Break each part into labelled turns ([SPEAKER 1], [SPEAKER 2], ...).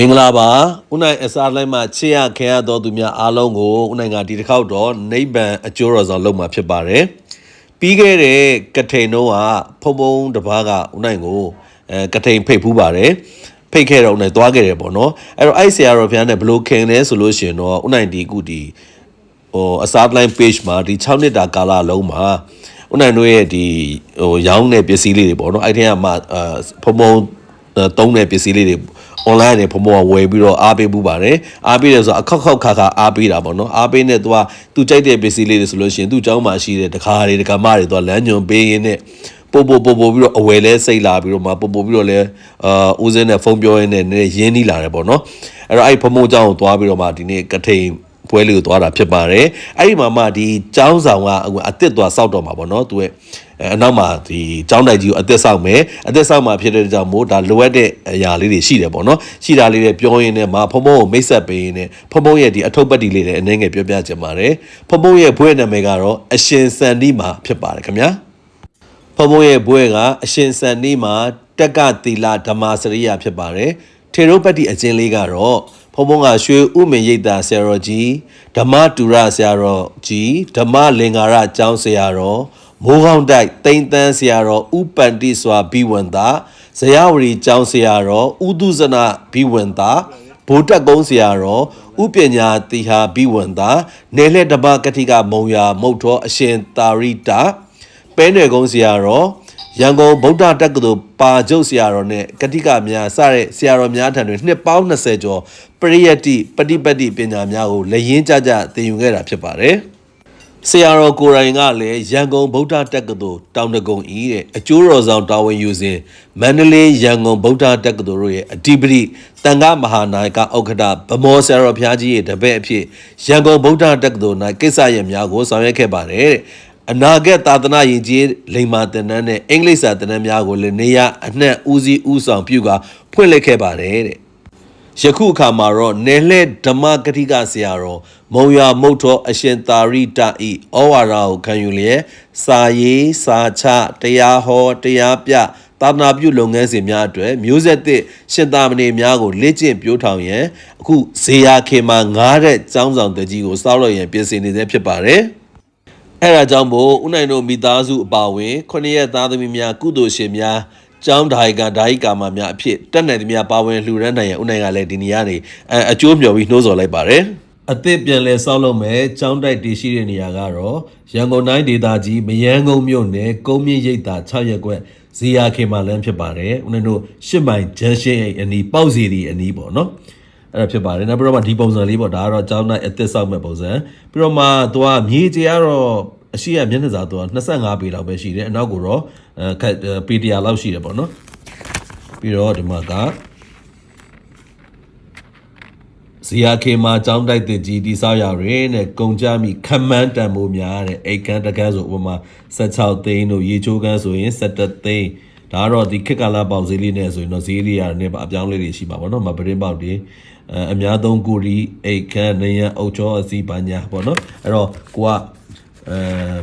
[SPEAKER 1] မင်္ဂလာပါဦးနိုင်အစားလိုက်မှချစ်ရခင်ရတော်သူများအားလုံးကိုဦးနိုင်ကဒီတစ်ခေါက်တော့နိဗ္ဗာန်အကျိုးတော်ဆောင်လုပ်မှာဖြစ်ပါတယ်ပြီးခဲ့တဲ့ကထိန်တော့ကဖုံဖုံတစ်ပါးကဦးနိုင်ကိုအဲကထိန်ဖိတ်ဖူးပါတယ်ဖိတ်ခဲ့တော့ဦးနိုင်သွားခဲ့တယ်ပေါ့နော်အဲ့တော့အဲ့ဆရာတော်ဘုရားနဲ့ဘလို့ခင်လဲဆိုလို့ရှိရင်တော့ဦးနိုင်ဒီခုဒီဟိုအစားလိုက် page မှာဒီ6နှစ်တာကာလလုံးမှာဦးနိုင်တို့ရဲ့ဒီဟိုရောင်းတဲ့ပစ္စည်းလေးတွေပေါ့နော်အဲ့ထက်ကမှအာဖုံဖုံသုံးတဲ့ပစ္စည်းလေးတွေ online နဲ့ဖုံဖုံကဝယ်ပြီးတော့အားပေးမှုပါတယ်အားပေးတယ်ဆိုတော့အခောက်ခောက်ခါခါအားပေးတာပေါ့နော်အားပေးနေသူကသူကြိုက်တဲ့ပစ္စည်းလေးတွေဆိုလို့ရှိရင်သူ့เจ้าမှာရှိတဲ့တကားတွေတကားမတွေသူကလမ်းညွန်ပေးရင်းနဲ့ပို့ပို့ပို့ပို့ပြီးတော့အဝယ်လဲစိတ်လာပြီးတော့မှပို့ပို့ပြီးတော့လဲအာဦးစင်းနဲ့ဖုန်းပြောရင်းနဲ့နည်းရင်းနှီးလာတယ်ပေါ့နော်အဲ့တော့အဲ့ဖုံဖုံเจ้าကိုသွားပြီးတော့မှဒီနေ့ကထိန် ပွဲလေးကိုသွားတာဖြစ်ပါတယ်အဲ့ဒီမှာမှဒီចောင်းဆောင်ကအအစ်စ်သွားစောက်တော့မှာပေါ့နော်သူရဲ့အဲအနောက်မှာဒီចောင်းတိုက်ကြီးကိုအစ်စ်စောက်မယ်အစ်စ်စောက်မှာဖြစ်တဲ့ကြောင့်မို့ဒါလိုအပ်တဲ့အရာလေးတွေရှိတယ်ပေါ့နော်ရှိတာလေးတွေပြောရင်းနဲ့မှာဖုံဖုံကိုမိတ်ဆက်ပေးရင်းနဲ့ဖုံဖုံရဲ့ဒီအထုပ်ပတ်တီလေးတွေအနေငယ်ပြောပြချင်ပါတယ်ဖုံဖုံရဲ့ဘွဲ့နာမည်ကတော့အရှင်စန္ဒီမှာဖြစ်ပါတယ်ခင်ဗျာဖုံဖုံရဲ့ဘွဲကအရှင်စံနေမှာတက်ကတီလာဓမ္မစရိယဖြစ်ပါတယ်ထေရုပတ္တိအကျဉ်းလေးကတော့ ဖုံဖုံကရွှေဥမင်ရိပ်သာဆရာတော်ကြီးဓမ္မတူရဆရာတော်ကြီးဓမ္မလင်္ကာရကျောင်းဆရာတော်မိုးကောင်းတိုက်တိန်တန်းဆရာတော်ဥပန္တိစွာဘိဝန္တာဇယဝရီကျောင်းဆရာတော်ဥဒုဇနဘိဝန္တာဘိုးတက်ကုန်းဆရာတော်ဥပညာတိဟာဘိဝန္တာနေလက်တပကတိကမုံယာမုတ်တော်အရှင်တာရိတာပဲနယ်ကုန်းဆရာတော် ရန်ကုန်ဗုဒ္ဓတက္ကသိုလ်ပါကျုပ်ဆရာတော်နဲ့ကတိကများစတဲ့ဆရာတော်များထံတွင်နှစ်ပေါင်း20ကျော်ပရိယတ္တိပฏิပတ်တိပညာများကိုလက်ရင်းကြကြသင်ယူခဲ့တာဖြစ်ပါတယ်ဆရာတော်ကိုယ်တိုင်ကလည်းရန်ကုန်ဗုဒ္ဓတက္ကသိုလ်တောင်တကုံဤတဲ့အကျိုးတော်ဆောင်တာဝန်ယူစဉ်မန္တလေးရန်ကုန်ဗုဒ္ဓတက္ကသိုလ်တို့ရဲ့အဓိပတိတန်ခါမဟာနာယကဥက္ကဋ္ဌဗမောဆရာတော်ဘုရားကြီးရဲ့တပည့်အဖြစ်ရန်ကုန်ဗုဒ္ဓတက္ကသိုလ်၌ကိစ္စရပ်များကိုဆောင်ရွက်ခဲ့ပါတယ်တဲ့ အနာဂတ်သာသနာယဉ်ကျေးလိမ္မာသင်တန်းနဲ့အင်္ဂလိပ်စာသင်တန်းများကိုလည်းနေရအနှံ့ဦးစီးဦးဆောင်ပြုကာဖွင့်လှစ်ခဲ့ပါတယ်တဲ့ယခုအခါမှာတော့နယ်လှဲဓမ္မဂတိကဆရာတော်မုံရမုတ်တော်အရှင်သာရိတဤဩဝါဒကိုခံယူလျက်စာရေးစာချတရားဟောတရားပြသာသနာပြုလုပ်ငန်းစဉ်များအတွက်မျိုးဆက်သစ်ရှင်သာမဏေများကိုလေ့ကျင့်ပြိုးထောင်ရန်အခုဇေယခေမှာငားတဲ့ចောင်းဆောင်တကြီးကိုစောက်လို့ရန်ပြင်ဆင်နေသေးဖြစ်ပါတယ် အဲဒါကြောင့်မို့ဦးနိုင်တို့မိသားစုအပါအဝင်ခொနည်းရဲ့သားသမီးများကုသိုလ်ရှင်များကျောင်းဒါယကဒါယိကာမများအဖြစ်တက်နိုင်သမျှပါဝင်လှူဒန်းနိုင်ရန်ဦးနိုင်ကလည်းဒီနေရာနေအဲအကျိုးမျှော်ပြီးနှိုးဆော်လိုက်ပါတယ်အသစ်ပြန်လဲဆောက်လုပ်မယ်ကျောင်းတိုက်တည်ရှိတဲ့နေရာကတော့ရန်ကုန်တိုင်းဒေသကြီးမယန်းကုန်းမြို့နယ်ကုန်းမြင့်ရိပ်သာ6ရက်ကွက်ဇီယာခေမာလန်းဖြစ်ပါတယ်ဦးနိုင်တို့ရှစ်မိုင်ဂျန်ရှင်းအိမ်အနီးပေါ့စီဒီအနီးပေါ့နော် အဲ့ဒါဖြစ်ပါတယ်နောက်ပြီးတော့မှဒီပုံစံလေးပေါ့ဒါကတော့ကျောင်းနိုင်အသစ်ဆောက်မဲ့ပုံစံပြီးတော့မှသူကမြေကြီးကတော့အရှိရမျက်နှာစာသူက25ပေလောက်ပဲရှိတယ်အနောက်ကိုတော့အဲခက်ပေတရာလောက်ရှိတယ်ပေါ့နော်ပြီးတော့ဒီမှာကဇီယာခေမာကျောင်းတိုက်တဲ့ကြီးတိဆောက်ရရင်တဲ့ကုံကြမိခမန်းတန်မိုးများတဲ့အိတ်ကန်းတကန်းဆိုဥပမာ16သိန်းတို့ရေချိုးကန်းဆိုရင်17သိန်း ဒါကတော့ဒီခက်ကာလာပေါက်ဈေးလေးနဲ့ဆိုရင်တော့ဈေးလေးရတယ်အပြောင်းလေးတွေရှိပါဘောနော်မပရင်ပေါက်တွေအဲအများသုံးကိုရီအိတ်ခန်းနေရန်အုတ်ချောအစီပါညာပေါ့နော်အဲ့တော့ကိုကအဲ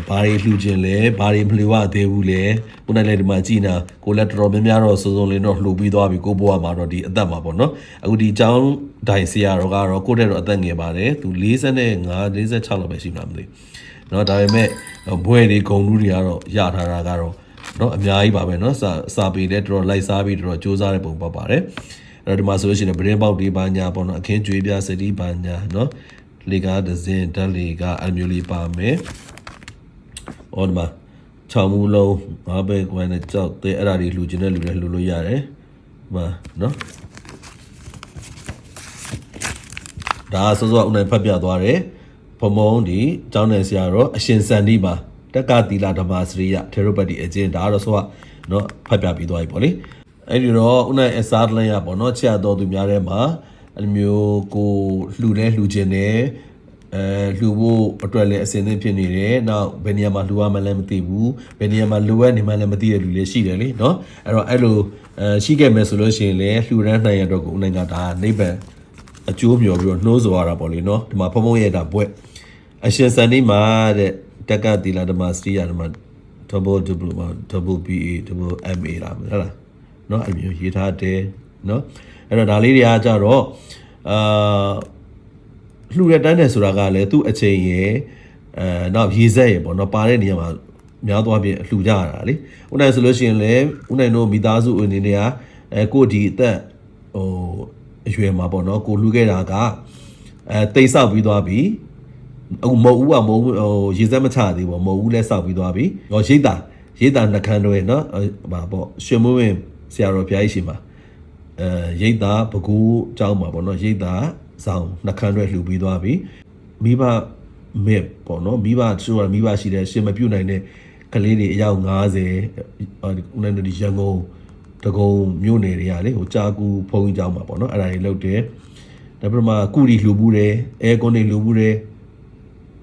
[SPEAKER 1] ဘာတွေလှူခြင်းလဲဘာတွေမလှူရသေးဘူးလဲခုနလည်းဒီမှာကြည်နာကိုလည်းတော်တော်များများတော့စုံစုံလေးတော့လှူပြီးသွားပြီကိုဘွားမှာတော့ဒီအသက်မှာပေါ့နော်အခုဒီចောင်းဒိုင်ဆရာတော်ကတော့ကိုတဲ့တော့အသက်ငယ်ပါတယ်သူ45 46လောက်ပဲရှိမှမသိเนาะဒါပေမဲ့ဘွဲတွေဂုံလူတွေကတော့ရထားတာကတော့ เนาะအများကြီးပါပဲเนาะစာစာပေတဲ့တော်တော်လိုက်စားပြီးတော်တော်စူးစမ်းတဲ့ပုံပတ်ပါတယ်အဲ့တော့ဒီမှာဆိုလို့ရှိရင်ဗရင်ပေါက်ဒီပါညာပေါ့နော်အခင်းကျွေးပြစတိပါညာเนาะလေကားဒဇင်ဓာတ်လေကားအမျိုးလေးပါမယ်ဟောဒီမှာ6မူလုံးငါးပဲကွမ်းနဲ့ကြောက်တဲ့အဲ့ဒါတွေလှူခြင်းနဲ့လှူတယ်လှူလို့ရတယ်ဒီမှာเนาะဒါဆိုဆိုဦးနိုင်ဖတ်ပြသွားတယ်ဖမုံဒီကျောင်းနယ်ဆရာတော်အရှင်စန္ဒီမှာ တက္ကသီလဓမ္မစရိယထေရပတိအကျင့်ဒါကတော့ဆိုကနော်ဖတ်ပြပြီးသွားပြီပေါ့လေအဲ့ဒီတော့ဥနိုင်အစားတလန်ရပေါ့နော်ချက်တော်သူများထဲမှာအဲ့မျိုးကိုလှူလဲလှူခြင်းနဲ့အဲလှူဖို့အတွက်လည်းအစင်းသင့်ဖြစ်နေတယ်။နောက်ဘယ်နေရာမှာလှူရမှလည်းမသိဘူး။ဘယ်နေရာမှာလိုအပ်နေမှလည်းမသိတဲ့လူလည်းရှိတယ်လေနော်။အဲ့တော့အဲ့လိုအဲရှိခဲ့မယ်ဆိုလို့ရှိရင်လည်းလှူရန်နိုင်ရတော့ကိုဦးနိုင်ငံဒါနိဗ္ဗာန်အကျိုးမျှော်ပြီးတော့နှိုးဆော်ရတာပေါ့လေနော်။ဒီမှာဖုံဖုံရဲ့တာဘွဲ့အရှင်စံနေမှာတဲ့ တက္ကသီလာဓမ္မစရိယဓမ္မ double double double BA double MA လာဟုတ်လားနော်အဲ့လိုမျိုးရေးထားတယ်နော်အဲ့တော့ဒါလေးတွေကကြတော့အာလှူရတန်းတယ်ဆိုတာကလည်းသူ့အချိန်ရယ်အဲနောက်ရေဆက်ရယ်ပေါ့နော်ပါတဲ့နေရာမှာများသွားပြင်လှူကြရတာလေဦးနိုင်ဆိုလို့ရှိရင်လည်းဦးနိုင်တို့မိသားစုအနေနဲ့ကအဲကိုဒီအသက်ဟိုအရွယ်မှာပေါ့နော်ကိုလှူခဲ့တာကအဲတိတ်ဆောက်ပြီးသွားပြီ အခုမဟုတ်ဘူးကမဟုတ်ဘူးဟိုရေစက်မချသေးဘူးမဟုတ်ဘူးလဲစောက်ပြီးသွားပြီဟောရိတ်တာရိတ်တာနှခမ်းတွေနော်ဟဟာပေါ့ရွှေမွေးဝင်ဆရာတော်ဘုရားကြီးရှိမှာအဲရိတ်တာပကူကျောင်းမှာပေါ့နော်ရိတ်တာဆောင်နှခမ်းတွေလှူပြီးသွားပြီမိဘမေပေါ့နော်မိဘသူကမိဘရှိတယ်ရှင်မပြုတ်နိုင်တဲ့ကလေးတွေအယောက်90ဦးနိုင်တို့ဒီရန်ကုန်တကုံမြို့နယ်တွေကလေဟိုကြာကူဖုံးကြီးကျောင်းမှာပေါ့နော်အဲ့ဒါတွေလုပ်တယ်ဒါပြမကုရီလှူဘူးတယ်အဲကွန်တွေလှူဘူးတယ်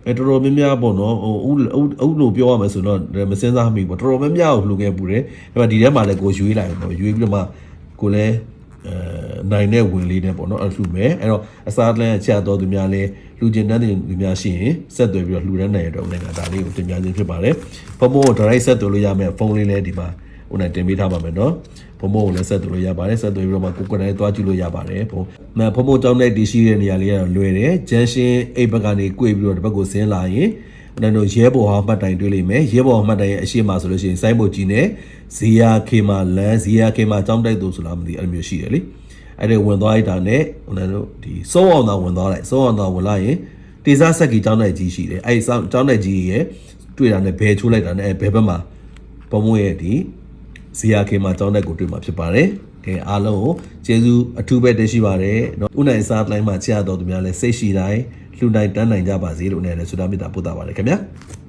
[SPEAKER 1] အဲတော်တော်များများပေါ့နော်ဟိုဥဥဥလို့ပြောရမယ်ဆိုတော့မစင်းစားမိပေါ့တော်တော်များများကိုလှူခဲ့ပူတယ်အဲ့မှာဒီထဲမှာလည်းကိုရွေးလိုက်ပေါ့ရွေးပြီးတော့မှကိုလည်းအဲနိုင်တဲ့ဝင်လေးနဲ့ပေါ့နော်အဲ့လှူမယ်အဲ့တော့အစားလန်းချတော်သူများလည်းလှူကျင်တန်းသူများရှိရင်ဆက်သွယ်ပြီးတော့လှူဒန်းနိုင်ရတော့နိုင်ငံဒါလေးကိုတင်ပြခြင်းဖြစ်ပါတယ်ဖုန်းမို့ direct ဆက်သွယ်လို့ရမယ်ဖုန်းလေးလည်းဒီမှာ ဟိုနဲ့တင်ပေးထားပါမယ်နော်ဖုန်းမို့ကိုလည်းဆက်သွယ်လို့ရပါတယ်ဆက်သွယ်ပြီးတော့မှကိုကိုယ်တိုင်သွားကြည့်လို့ရပါတယ်ဖုန်းမဖုန်းမို့ကြောင်းတဲ့ဒီရှိတဲ့နေရာလေးကတော့လွယ်တယ်ဂျန်ရှင်းအိတ်ဘက်ကနေ꿰ပြီးတော့ဒီဘက်ကိုဆင်းလာရင်အဲ့တော့ရဲဘော်ဟာမှတ်တိုင်တွေ့လိမ့်မယ်ရဲဘော်ဟာမှတ်တိုင်ရဲ့အရှိမဆိုလို့ရှိရင်စိုင်းဘုတ်ကြီးနဲ့ဇီယာခေမာလန်ဇီယာခေမာကြောင်းတိုက်သူဆိုလားမသိအဲ့လိုမျိုးရှိတယ်လေအဲ့ဒါဝင်သွားလိုက်တာနဲ့ဟိုတို့ဒီစိုးအောင်သာဝင်သွားလိုက်စိုးအောင်သာဝင်လာရင်တေစားဆက်ကီကြောင်းတိုက်ကြီးရှိတယ်အဲ့ဒီကြောင်းတိုက်ကြီးရဲ့တွေ့တာနဲ့ဘယ်ချိုးလိုက်တာနဲ့အဲ့ဘယ်ဘက်မှာပုံမွေရဲ့ဒီ ZRK မှာကြောင်းတက်ကိုတွေ့မှာဖြစ်ပါတယ်။ကဲအားလုံးကိုကျေးဇူးအထူးပဲတင်ရှိပါတယ်။နော်ဥနိုင်စားတိုင်းမှာကြားတော်သူများလည်းစိတ်ရှိတိုင်းလှူနိုင်တန်းနိုင်ကြပါစေလို့နဲ့လည်းဆုတောင်းမေတ္တာပို့တာပါတယ်ခင်ဗျာ။